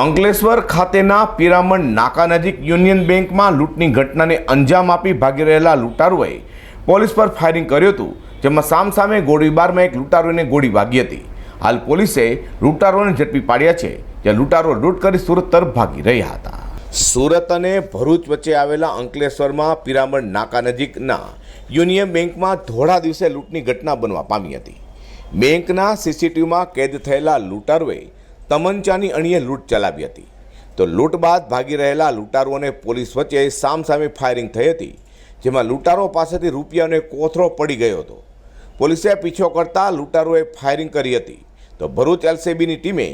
અંકલેશ્વર ખાતેના પિરામણ નાકા નજીક યુનિયન બેંકમાં લૂંટની ઘટનાને અંજામ આપી ભાગી રહેલા લૂંટારુએ પોલીસ પર ફાયરિંગ કર્યું હતું, જેમાં સામસામે ગોળીબારમાં એક લૂંટારુને ગોળી વાગી હતી. હાલ પોલીસે લૂંટારોને ઝડપી પાડ્યા છે, જ્યાં લૂંટારો લૂંટ કરી સુરત તરફ ભાગી રહ્યા હતા. સુરત અને ભરૂચ વચ્ચે આવેલા અંકલેશ્વરમાં પિરામણ નાકા નજીકના યુનિયન બેંકમાં ધોળા દિવસે લૂંટની ઘટના બનવા પામી હતી. બેંકના સીસીટીવીમાં કેદ થયેલા લૂંટારોએ તમંચાની અણીએ લૂંટ ચલાવી હતી. તો લૂંટ બાદ ભાગી રહેલા લૂંટારુઓને પોલીસ વચ્ચે સામસામે ફાયરિંગ થઈ હતી, જેમાં લૂંટારો પાસેથી રૂપિયાનો કોથરો પડી ગયો હતો. પોલીસે પીછો કરતા લૂંટારોએ ફાયરિંગ કરી હતી. તો ભરૂચ એલસીબીની ટીમે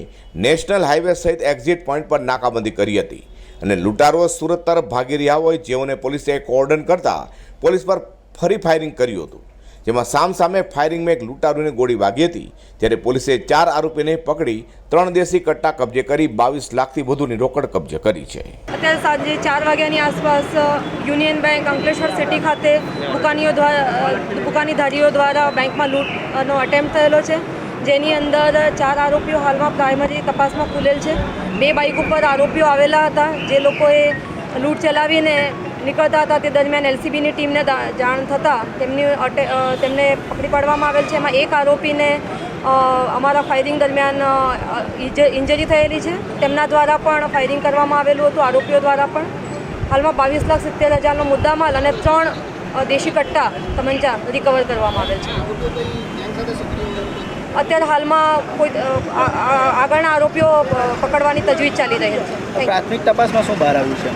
નેશનલ હાઈવે સહિત એક્ઝિટ પોઈન્ટ પર નાકાબંધી કરી હતી અને લૂંટારો સુરત તરફ ભાગી રહ્યા હોય જેઓને પોલીસે કોર્ડન કરતા પોલીસ પર ફરી ફાયરિંગ કર્યું હતું. જેમાં સામસામે ફાયરિંગમાં એક લૂંટારૂને ગોળી વાગી હતી. ત્યારે પોલીસે ચાર આરોપીને પકડી, ત્રણ દેશી કટ્ટા કબજે કરી બાવીસ લાખથી વધુની રોકડ કબજે કરી છે. અત્યારે સાંજે ચાર વાગ્યાની આસપાસ યુનિયન બેંક અંકલેશ્વર સિટી ખાતે દુકાનીઓ દ્વારા દુકાનીધારીઓ દ્વારા બેંકમાં લૂંટનો અટેમ્પ થયેલો છે, જેની અંદર ચાર આરોપીઓ હાલમાં પ્રાઇમરી તપાસમાં ખુલેલ છે. બે બાઇક ઉપર આરોપીઓ આવેલા હતા, જે લોકોએ લૂંટ ચલાવીને નીકળતા હતા તે દરમિયાન એલસીબીની ટીમને જાણ થતાં તેમની તેમને પકડી પાડવામાં આવેલ છે. એમાં એક આરોપીને અમારા ફાયરિંગ દરમિયાન ઇન્જરી થયેલી છે. તેમના દ્વારા પણ ફાયરિંગ કરવામાં આવેલું હતું, આરોપીઓ દ્વારા પણ. હાલમાં બાવીસ લાખ સિત્તેર હજારનો મુદ્દામાલ અને ત્રણ દેશી કટ્ટા તમંચા રિકવર કરવામાં આવેલ છે. અત્યારે હાલમાં કોઈ આગળના આરોપીઓ પકડવાની તજવીજ ચાલી રહી છે. પ્રાથમિક તપાસમાં શું બહાર આવ્યું છે?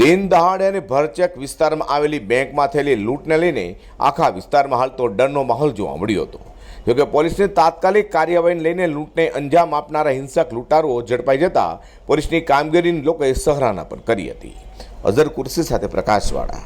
દિન દહાડે અને ભરચક વિસ્તારમાં આવેલી બેંકમાં થયેલી લૂંટને લઈને આખા વિસ્તારમાં હાલ તો ડરનો માહોલ જોવા મળ્યો હતો. જોકે પોલીસની તાત્કાલિક કાર્યવાહીને લઈને લૂંટને અંજામ આપનારા હિંસક લૂંટારુઓ ઝડપાઈ જતા પોલીસની કામગીરીની લોકોએ સહરાના પણ કરી હતી. અઝર કુર્સી સાથે પ્રકાશવાળા.